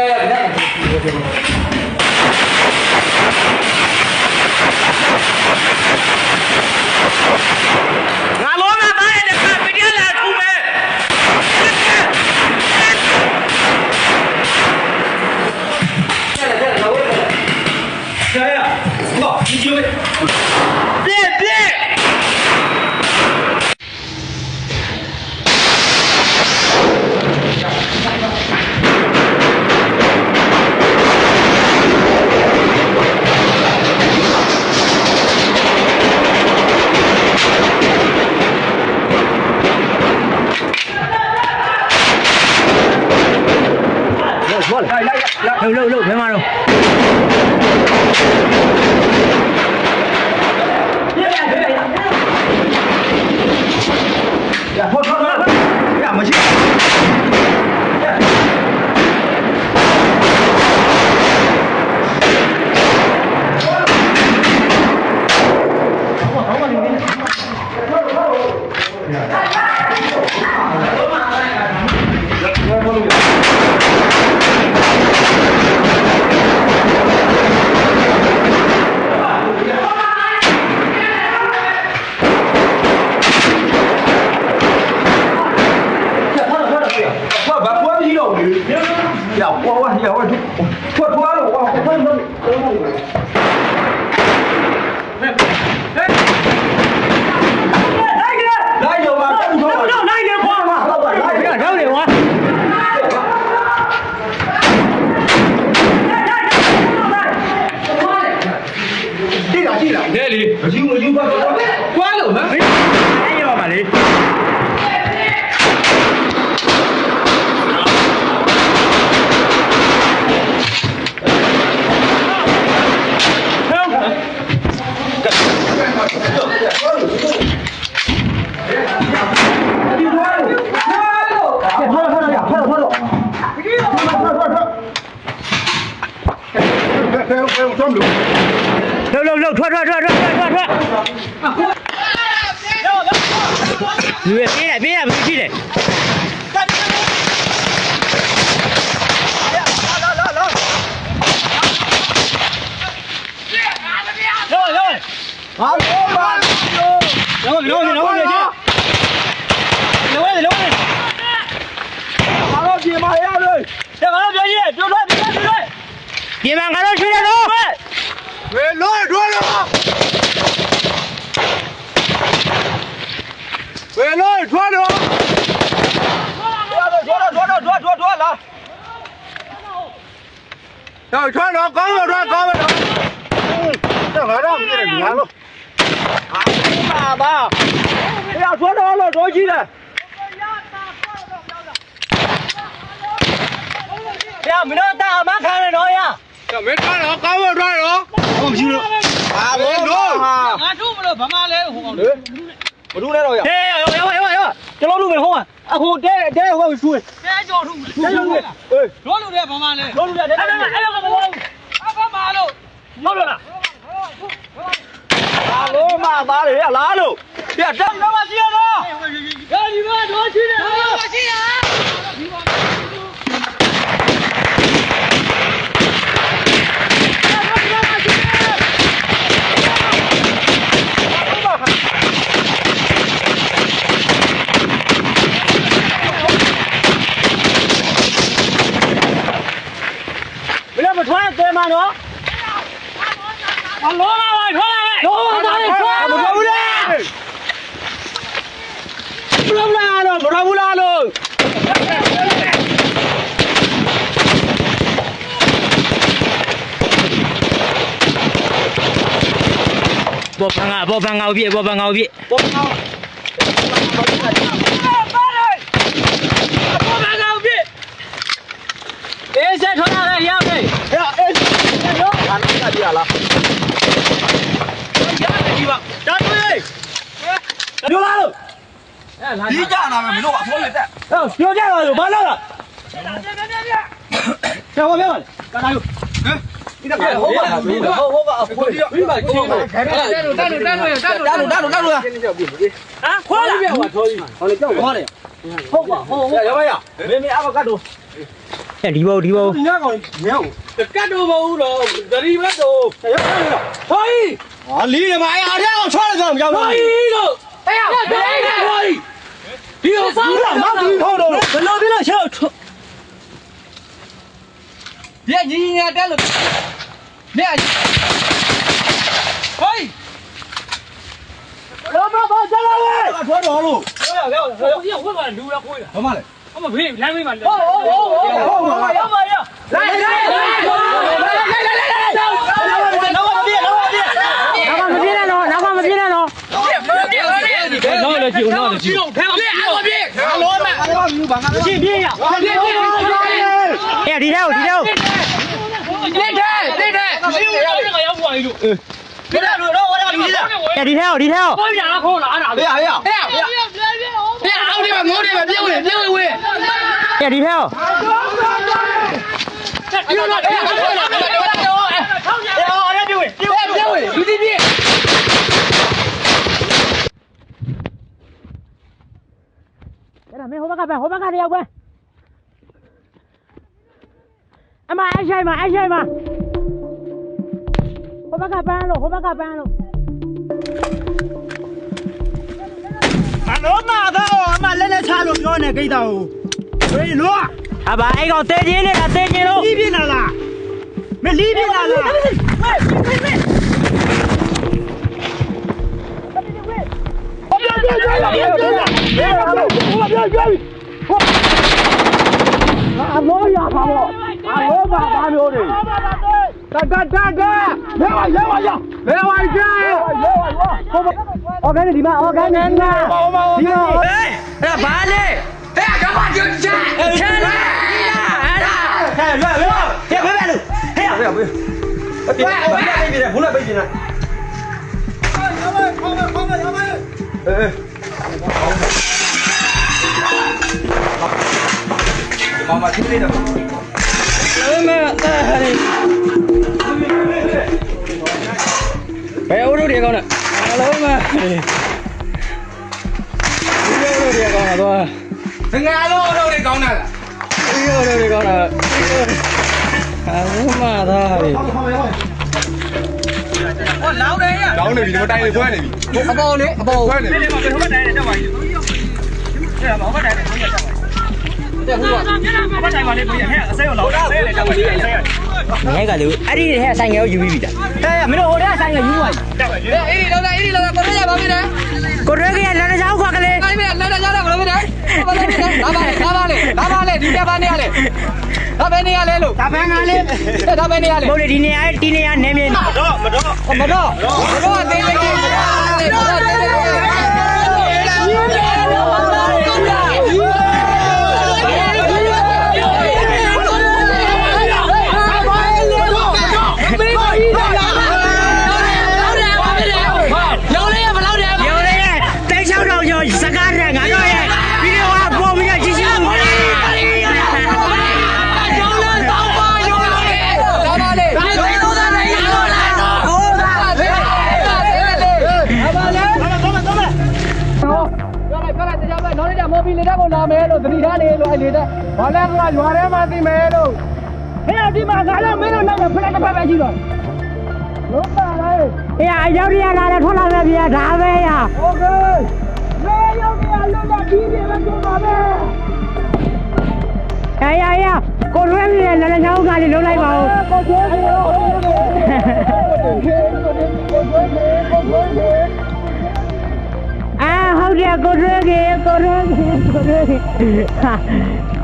嗯好的好的好的好的好的好的好的好的好的好的好的好 လှုပ်လှုပ်လှုပ်ဘယ်မှာတော့呀，跑 လေလေမယူမယူပါဘူးကွာလို့မ ထွက်ထွက်ထွက်ထွက်ထွက်ထွက်လူရပေးတယ်ပေးတယ်ဘယ်ရှိတယ်ရောက်ရောက်ဟာလောပါလောလောလောလောလောလောလောလောဘာလို့ပြေမရလဲ这ဘာလို့ပြောကြီးလဲပြောထွက်ပြောထွက်ပြောထွက်ပြေမငါတို့ရှိတယ်နော် တော့ထွက်တော့ကောင်းတော့ထွက်ကောင်းတော့တော့ငါတော့မပြေဘူးငါလို့ဟာပါပါအဲ့တော့ထွက်တော့လို့တော့ကြီးတယ်ပြမလို့တာမခံရတော့ရမင်းထွက်တော့ကောင်းတော့ထွက်တော့ဟုတ်ကြီးလို့ဟာဘယ်လိုငါတို့မလို့ဗမာလဲဟိုကောင်မလူနဲ့တော့ရဟေးရောရောရောရော ကျွန်တော်တို့ပဲဟောမှာအဟိုတဲတဲဟိုကရွှေတဲကျော်ထုတဲကျော်ထုဟေးတို့လူတွေဘာမှလဲတို့လူတွေတဲအဲ့ဒါအဲ့ဒါကမဟုတ်ဘူးအဖမလို့ဟုတ်လားဟာလို့မသားလေလားလို့ပြတ်တက်တော့မရှိရတော့ဒီမှာတော့ရှိတယ်ရှိရဒီမှာ Con lúa vào rồi, thoát ra này. Lúa vào đây, thoát ra. Một lúa ra. Một lúa ra rồi, một lúa ra rồi. Bộp thằng à, bộp thằng ngầu bị, bộp thằng ngầu bị. Bộp thằng ngầu. Ese, thoát ra đây, em đây. Ese, thoát ra đây. ရတယ်ဒီပါတာတူလေးပြောလာလို့ဒီကြနာမယ်မင်းတို့ကအဖိုးလက်တက်ဟောပြောကြလာလို့မလောက်လားပြပြပြပြပြောပါပြောပါကာလာလို့ဟမ်ဒီကဟိုကဟိုဟိုကအဖိုးပြီးပါချင်းပါတန်းလို့တန်းလို့တန်းလို့တန်းလို့တန်းလို့တန်းလို့ဟာခေါ်လာပြောပါထိုးကြီးဟောလေကြောက်ခေါ်လေဟုတ်ပါဟုတ်ဟုတ်ရပါရမင်းမင်းအဘကတ်တို့ဒီဘောဒီဘောညကောင်ညော ကတ်တော့မဟုတ်တော့ဂရီဘတ်တော့ဟိုင်း啊，离你妈呀！这样穿的怎么样？ဟိုင်းတော့哎呀，别别ဟိုင်းဒီတော့စားလာမပြီးထောက်တော့ဘယ်လိုပြလဲချက်တော့别你你带了，你ဟိုင်း老妈把我叫来喂！ထွက်တော်လို့ပြောရပြောရဟိုကြီးကဝက်ကလူရခွေးတာ ဘာမှလဲ အမဘေးလမ်းမေးမှာလေဟုတ်ဟုတ်ဟုတ်ဟုတ်ဟုတ်ရောက်ပါရောက်လိုက်လိုက်လိုက်နောက်လည်းကြည့်ဦးနောက်လည်းကြည့်ဦးထဲမှာပြေအောင်ပြေအလုံးမရှင်ပြေရပြေပြေအဲ့ဒီထဲကိုဒီထဲကိုပြေထဲပြေထဲမင်းတို့ရောက်ပါလိမ့်လို့ပြေထဲလို့တော့ဝါရပါလိမ့်လို့အဲ့ဒီထဲကိုဒီထဲကိုပြေရခေါ်လာအဲ့ဒါလေဟဲ့ဟဲ့ ။ပြအောင်ဒီမှာငိုးနေမှာပြေးဝင်ပြေးဝင်ဝင်။ကဲဒီဖက်ရော။ပြေးလာပြေးလာပြေးလာပြေးလာ။ဟောရပြေးဝင်ပြေးဝင်ပြေးဝင်လူတိပြေး။အဲ့ဒါမင်းဟိုဘက်ကပဲဟိုဘက်ကတယောက်ပဲ။အမအဲ့ဆိုင်မှာအဲ့ဆိုင်မှာဟိုဘက်ကပန်းလို့ဟိုဘက်ကပန်းလို့ လုံးမတော့အမလက်လက်ချလို့ပြောနေကိစ္စကိုဘယ်လိုအဘာအဲ့ကောင်တဲချင်းနေတာတဲချင်းလို့လီးပြင်းလာလားမလီးပြင်းလာလားဝေးဝေးဝေးအမောရပါဘောအမောပါဘာမျိုးတွေတတတတရဲဝရဲဝရရဲဝကျရဲဝရဲဝရဟို အော်ခိုင်းဒီမှာအော်ခိုင်းဒီမှာဒီမှာဟဲ့အဲ့ဘာလဲဟဲ့ကမ္ဘာကျွတ်ချာချာလာအဲ့ဒါဟဲ့လွတ်လွတ်ဟဲ့ဘယ်ဘယ်လို့ဟဲ့ဘယ်ဘယ်ဘယ်ဘယ်ပြေးပြေးဘူးလားပြေးပြေးလားရပါရပါရပါရပါအေးမမချင်းလေးတော့အဲမအဲဟဲ့ဘယ်ဦးတို့ဒီကောင်လဲ lớn mà đâu đi con à tôi Thằng Nga lô đâu đi con này Đi đâu đâu đi con à À đúng mà thôi Ôi lão đấy à Lão này bị nó tay này thôi này Bộ cá bò đấy Cá bò Thôi này Đây là cái hút bắt này này cho mày Đây là bảo bắt này này cho mày Đây là hút bắt này vào đây bây giờ hết Xe của lão đang xe này cho mày Xe này မ်းငဲကလေအဲ့ဒီဟဲ့ဆိုင်ငယ်ကိုယူပြီးပြီတာဟဲ့မင်းတို့ဟိုထဲဆိုင်ငယ်ယူသွားပြီတက်ပါကြီးအေးလောင်းတယ်အေးလောင်းတယ်ကိုရရပါမယ်နော်ကိုရဲကရလမ်းကြောင်းခွာကလေးအဲ့ဒီလက်လက်ကြတော့ဘယ်လိုပဲလဲဘာလဲလာပါလေလာပါလေလာပါလေဒီပြပါနေရလေဒါပဲနေရလေလို့ဒါပန်းကလေးအဲ့ဒါပဲနေရလေဘိုးလေဒီနေရာဒီနေရာနေမြင်တော့မတော့မတော့မတော့အသေးလေးကြီးမတော့သေးသေး ဘာလဲကွာရွာထဲမှာသိမယ်လို့ဟဲ့ဒီမှာငါလည်းမင်းတို့နောက်ဖလက်တစ်ဖက်ပဲရှိတော့လုံးပါလေအေးအရောက်ရတာလည်းထွက်လာမယ်ဗျာဒါပဲရโอเคလေရောက်ရလုံးလာပြီးပြီပဲကြိုးပါပဲအေးအေးကိုလွဲနေတယ်လည်းချောင်းကလေးလုံးလိုက်ပါဦးကိုကျွေးနေတော့ကိုကျွေးနေကိုကျွေးနေကိုကျွေးနေအာဟုတ်တယ်ကိုကျွေးကြီးကိုကျွေးကြီးကိုကျွေးကြီး